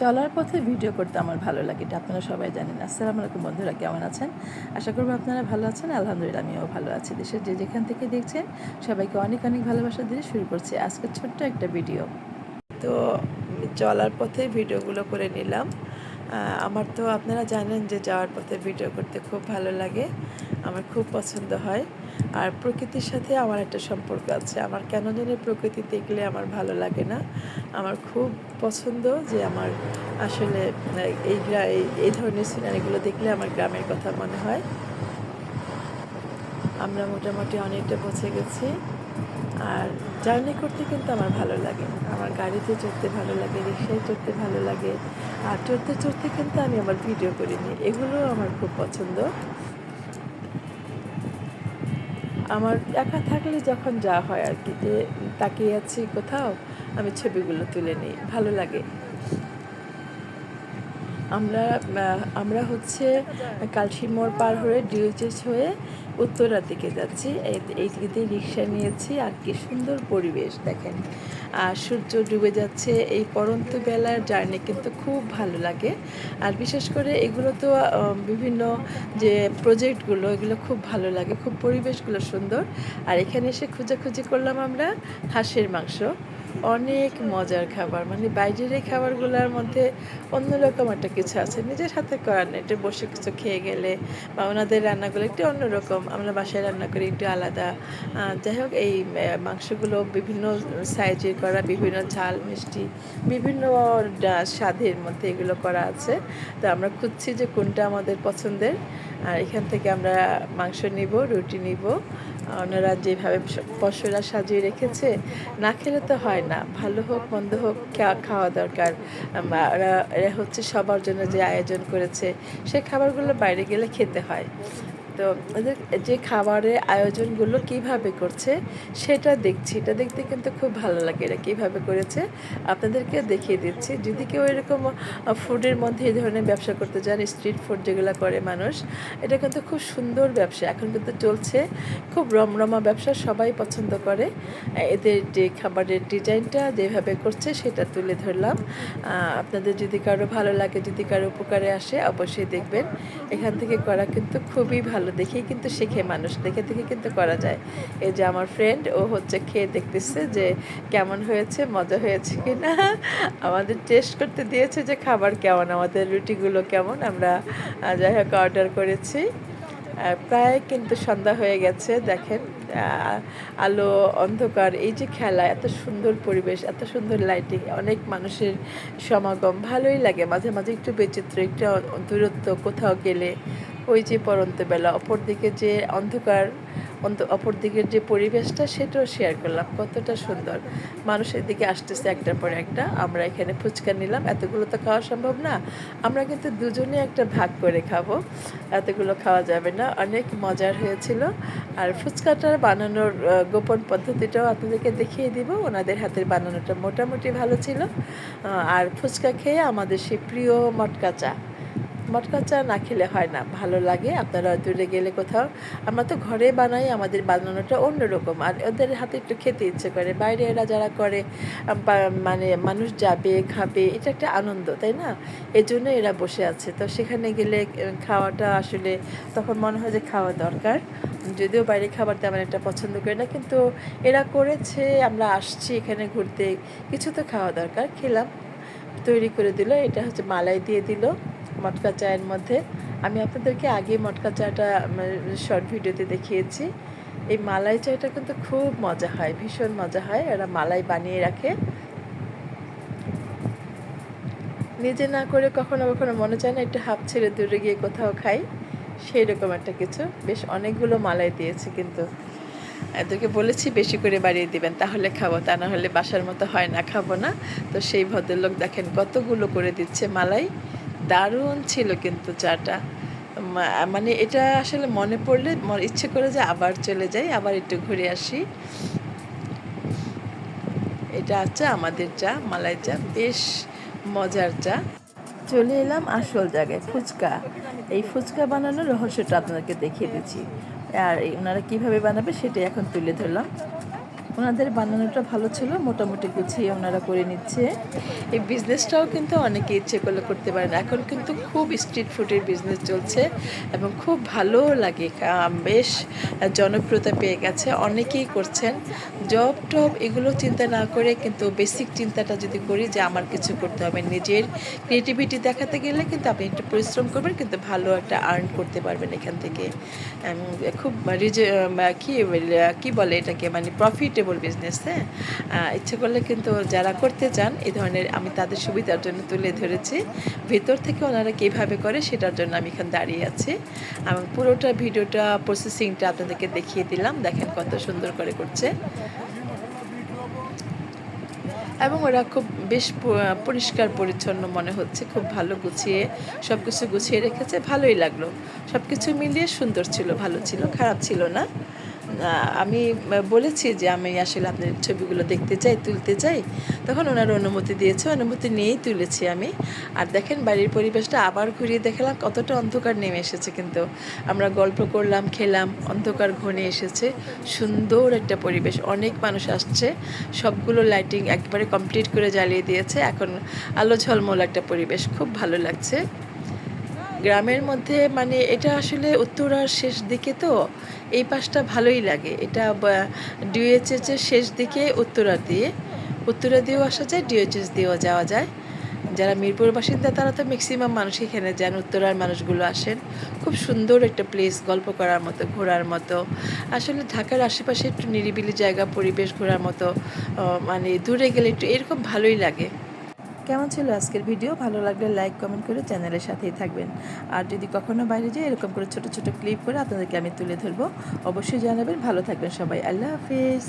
চলার পথে ভিডিও করতে আমার ভালো লাগে, এটা আপনারা সবাই জানেন। আসসালামু আলাইকুম বন্ধুরা, কেমন আছেন? আশা করব আপনারা ভালো আছেন, আলহামদুলিল্লাহ আমিও ভালো আছি। দেশের যে যেখান থেকে দেখছেন, সবাইকে অনেক অনেক ভালোবাসা দিয়ে শুরু করছি আজকে ছোট্ট একটা ভিডিও। তো, চলার পথে ভিডিওগুলো করে নিলাম। আমার তো আপনারা জানেন যে যাওয়ার পথে ভিডিও করতে খুব ভালো লাগে, আমার খুব পছন্দ হয়। আর প্রকৃতির সাথে আমার একটা সম্পর্ক আছে। আমার কেন জানি প্রকৃতি দেখলে আমার ভালো লাগে না। আমার খুব পছন্দ যে আমার আসলে, এই এই- ধরনের সিনারিগুলো দেখলে আমার গ্রামের কথা মনে হয়। আমরা মোটামুটি অনেকটা পৌঁছে গেছি। আর জার্নি করতে কিন্তু আমার ভালো লাগে। আমার গাড়িতে চড়তে ভালো লাগে রিক্সায় চড়তে ভালো লাগে। আর চড়তে চড়তে কিন্তু আমি আমার ভিডিও করিনি। এগুলো আমার খুব পছন্দ। আমার একা থাকলে যখন যা হয় আর কি, যে তাকিয়ে আছি কোথাও, আমি ছবিগুলো তুলে নিই, ভালো লাগে। আমরা আমরা হচ্ছে কালশি মোড় পার হয়ে ডিউচেস হয়ে উত্তরার দিকে যাচ্ছি। এই দিকে রিক্সা নিয়েছি। আর কি সুন্দর পরিবেশ, দেখেন। আর সূর্য ডুবে যাচ্ছে। এই পরন্ত বেলার জার্নি কিন্তু খুব ভালো লাগে। আর বিশেষ করে এগুলো তো বিভিন্ন যে প্রজেক্টগুলো এগুলো খুব ভালো লাগে। খুব পরিবেশগুলো সুন্দর। আর এখানে এসে খুঁজাখুঁজি করলাম আমরা হাঁসের মাংস। অনেক মজার খাবার। মানে বাইরের এই খাবারগুলোর মধ্যে অন্যরকম একটা কিছু আছে। নিজের হাতে করার না এটা বসে কিছু খেয়ে গেলে বা ওনাদের রান্নাগুলো একটু অন্যরকম। আমরা বাসায় রান্না করি, একটু আলাদা। যাই হোক, এই মাংসগুলো বিভিন্ন সাইজের করা, বিভিন্ন ঝাল, মিষ্টি, বিভিন্ন স্বাদের মধ্যে এগুলো করা আছে। তো আমরা খুঁজছি যে কোনটা আমাদের পছন্দের। আর এখান থেকে আমরা মাংস নিব, রুটি নিব। ওনারা যেভাবে পশরা সাজিয়ে রেখেছে, না খেলে তো হয় না। ভালো হোক, মন্দ হোক খাওয়া দরকার। এরা হচ্ছে সবার জন্য যে আয়োজন করেছে, সে খাবারগুলো বাইরে গেলে খেতে হয়। তো এদের যে খাবারের আয়োজনগুলো কীভাবে করছে, সেটা দেখছি। এটা দেখতে কিন্তু খুব ভালো লাগে এরা কীভাবে করেছে। আপনাদেরকে দেখিয়ে দিচ্ছি। যদি কেউ এরকম ফুডের মধ্যে এই ধরনের ব্যবসা করতে চান স্ট্রিট ফুড যেগুলো করে মানুষ, এটা কিন্তু খুব সুন্দর ব্যবসা। এখন কিন্তু চলছে খুব রমরমা ব্যবসা, সবাই পছন্দ করে। এদের যে খাবারের ডিজাইনটা, যেভাবে করছে, সেটা তুলে ধরলাম। আপনাদের যদি কারও ভালো লাগে, যদি কারও উপকারে আসে, অবশ্যই দেখবেন। এখান থেকে করা কিন্তু খুবই ভালো। দেখেই কিন্তু শেখে মানুষ। দেখে দেখে কিন্তু করা যায়। এই যে আমার ফ্রেন্ড ও হচ্ছে খেয়ে দেখতেছে যে কেমন হয়েছে, মজা হয়েছে কি না আমাদের টেস্ট করতে দিয়েছে যে খাবার কেমন, আমাদের রুটিগুলো কেমন। আমরা যাই হোক অর্ডার করেছি। প্রায় কিন্তু সন্ধ্যা হয়ে গেছে, দেখেন। আলো, অন্ধকার, এই যে খেলা, এত সুন্দর পরিবেশ, এত সুন্দর লাইটিং অনেক মানুষের সমাগম, ভালোই লাগে। মাঝে মাঝে একটু বৈচিত্র্য, একটু দূরত্ব, কোথাও গেলে। ওই যে পরন্ত বেলা অপর দিকে যে অন্ধকার অন্ত অপর দিকের যে পরিবেশটা, সেটাও শেয়ার করলাম। কতটা সুন্দর। মানুষের দিকে আসতেছে একটার পর একটা। আমরা এখানে ফুচকা নিলাম। এতগুলো তো খাওয়া সম্ভব না। আমরা কিন্তু দুজনে একটা ভাগ করে খাব। এতগুলো খাওয়া যাবে না। অনেক মজার হয়েছিল। আর ফুচকাটা বানানোর গোপন পদ্ধতিটাও আপনাদেরকে দেখিয়ে দিব। ওনাদের হাতের বানানোটা মোটামুটি ভালো ছিল। আর ফুচকা খেয়ে আমাদের সেই প্রিয় মটকা চা। মটকা চা না খেলে হয় না, ভালো লাগে। আপনারা দূরে গেলে কোথাও। আমরা তো ঘরে বানাই, আমাদের বানানোটা অন্যরকম। আর ওদের হাতে একটু খেতে ইচ্ছে করে। বাইরে এরা যারা করে মানে মানুষ যাবে, খাবে, এটা একটা আনন্দ, তাই না? এই জন্য এরা বসে আছে। তো সেখানে গেলে খাওয়াটা আসলে তখন মনে হয় যে খাওয়া দরকার। যদিও বাইরে খাবার তেমন একটা পছন্দ করি না, কিন্তু এরা করেছে, আমরা আসছি এখানে ঘুরতে। কিছু তো খাওয়া দরকার, খেলাম। তৈরি করে দিল, এটা হচ্ছে মালাই দিয়ে দিল। মটকা চায়ের মধ্যে। আমি আপনাদেরকে আগে মটকা চাটা শর্ট ভিডিওতে দেখিয়েছি। এই মালাই চাটা কিন্তু খুব মজা হয়, ভীষণ মজা হয়। এরা মালাই বানিয়ে রাখে। নিজে না করে কখনো কখনো মনে চায় না, একটু হাফ ছেড়ে দূরে গিয়ে কোথাও খাই। সেই রকম একটা কিছু। বেশ অনেকগুলো মালাই দিয়েছে কিন্তু। এদেরকে বলেছি বেশি করে বাড়িয়ে দিবেন, তাহলে খাব। তা না হলে বাসার মতো হয় না, খাব না। তো সেই ভদ্রলোক দেখেন কতগুলো করে দিচ্ছে মালাই। দারুণ ছিল কিন্তু চাটা। মানে এটা আসলে মনে পড়লে ইচ্ছে করে যে আবার চলে যাই, আবার একটু ঘুরে আসি। এটা হচ্ছে আমাদের চা, মালাই চা, বেশ মজার চা। চলে এলাম আসল জায়গায়, ফুচকা। এই ফুচকা বানানোর রহস্যটা আপনাদেরকে দেখিয়ে দিচ্ছি। আর ওনারা কীভাবে বানাবে সেটাই এখন তুলে ধরলাম। ওনাদের বানানোটা ভালো ছিল, মোটামুটি গুছিয়ে ওনারা করে নিচ্ছে। এই বিজনেসটাও কিন্তু অনেকে ইচ্ছে করলে করতে পারেন। এখন কিন্তু খুব স্ট্রিট ফুডের বিজনেস চলছে এবং খুব ভালো লাগে। বেশ জনপ্রিয়তা পেয়ে গেছে, অনেকেই করছেন। জব টব এগুলো চিন্তা না করে কিন্তু বেসিক চিন্তাটা যদি করি যে আমার কিছু করতে হবে, নিজের ক্রিয়েটিভিটি দেখাতে গেলে কিন্তু আপনি একটু পরিশ্রম করবেন, কিন্তু ভালো একটা আর্ন করতে পারবেন এখান থেকে। খুব রিজে কি কি বলে এটাকে? মানে প্রফিটেবল বিজনেস হ্যাঁ? ইচ্ছে করলে কিন্তু যারা করতে চান, এই ধরনের আমি তাদের সুবিধার জন্য তুলে ধরেছি। ভেতর থেকে ওনারা কীভাবে করে সেটার জন্য আমি এখানে দাঁড়িয়ে আছি। এবং পুরোটা ভিডিওটা প্রসেসিংটা আপনাদেরকে দেখিয়ে দিলাম। দেখেন কত সুন্দর করে করছে। এবং ওরা খুব বেশ পরিষ্কার, পরিচ্ছন্ন মনে হচ্ছে। খুব ভালো গুছিয়ে সব কিছু গুছিয়ে রেখেছে। ভালোই লাগল। সব কিছু মিলিয়ে সুন্দর ছিল, ভালো ছিল, খারাপ ছিল না। আমি বলেছি যে আমি আসলে আপনার ছবিগুলো দেখতে চাই, তুলতে চাই। তখন ওনার অনুমতি দিয়েছে, অনুমতি নিয়েই তুলেছি আমি। আর দেখেন বাড়ির পরিবেশটা আবার ঘুরিয়ে দেখলাম, কতটা অন্ধকার নেমে এসেছে কিন্তু। আমরা গল্প করলাম, খেলাম, অন্ধকার ঘনে এসেছে। সুন্দর একটা পরিবেশ, অনেক মানুষ আসছে। সবগুলো লাইটিং একবারে কমপ্লিট করে জ্বালিয়ে দিয়েছে। এখন আলো ঝলমল একটা পরিবেশ, খুব ভালো লাগছে। গ্রামের মধ্যে মানে এটা আসলে উত্তরার শেষ দিকে তো, এই পাশটা ভালোই লাগে। এটা ডিওএইচএস এর শেষ দিকে উত্তরা দিয়ে। উত্তরা দিয়েও আসা যায় ডিওএইচএস দিয়েও যাওয়া যায়। যারা মিরপুর বাসিন্দা, তারা তো ম্যাক্সিমাম মানুষ এখানে যান, উত্তরার মানুষগুলো আসেন। খুব সুন্দর একটা প্লেস গল্প করার মতো, ঘোরার মতো। আসলে ঢাকার আশেপাশে একটু নিরিবিলি জায়গা, পরিবেশ ঘোরার মতো মানে দূরে গেলে একটু এরকম ভালোই লাগে। কেমন ছিল আজকের ভিডিও? ভালো লাগলে লাইক কমেন্ট করে চ্যানেলের সাথেই থাকবেন। আর যদি কখনো বাইরে যাই, এরকম করে ছোট ছোট ক্লিপ করে আপনাদেরকে আমি তুলে ধরবো। অবশ্যই জানাবেন। ভালো থাকবেন সবাই। আল্লাহ হাফিজ।